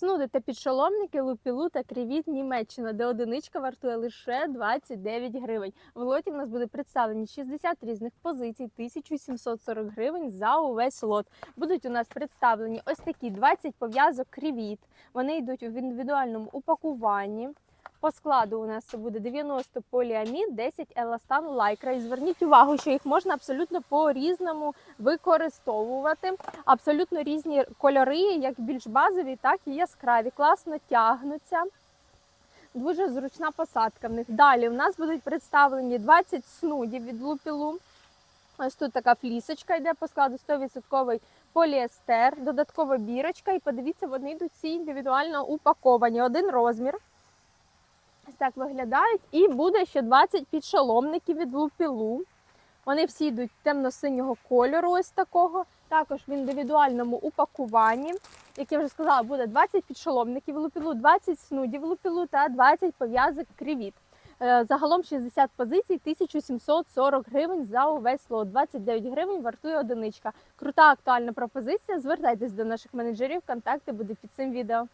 Снуди та підшоломники, лупілу та крівіт Німеччина, де одиничка вартує лише 29 гривень. В лоті в нас буде представлені 60 різних позицій, 1740 гривень за увесь лот. Будуть у нас представлені ось такі 20 пов'язок крівіт. Вони йдуть в індивідуальному упакуванні. По складу у нас буде 90 поліамід, 10 еластан лайкра. І зверніть увагу, що їх можна абсолютно по-різному використовувати. Абсолютно різні кольори, як більш базові, так і яскраві. Класно тягнуться. Дуже зручна посадка в них. Далі у нас будуть представлені 20 снудів від лупілу. Ось тут така флісочка йде по складу 100% поліестер, додаткова бірочка. І подивіться, вони йдуть всі індивідуально упаковані. Один розмір. Ось так виглядають. І буде ще 20 підшоломників від лупілу. Вони всі йдуть темно-синього кольору, ось такого. Також в індивідуальному упакуванні. Як я вже сказала, буде 20 підшоломників лупілу, 20 снудів лупілу та 20 пов'язок крівіт. Е, Загалом 60 позицій, 1740 гривень за увесь лот. 29 гривень вартує одиничка. Крута актуальна пропозиція. Звертайтесь до наших менеджерів. Контакти будуть під цим відео.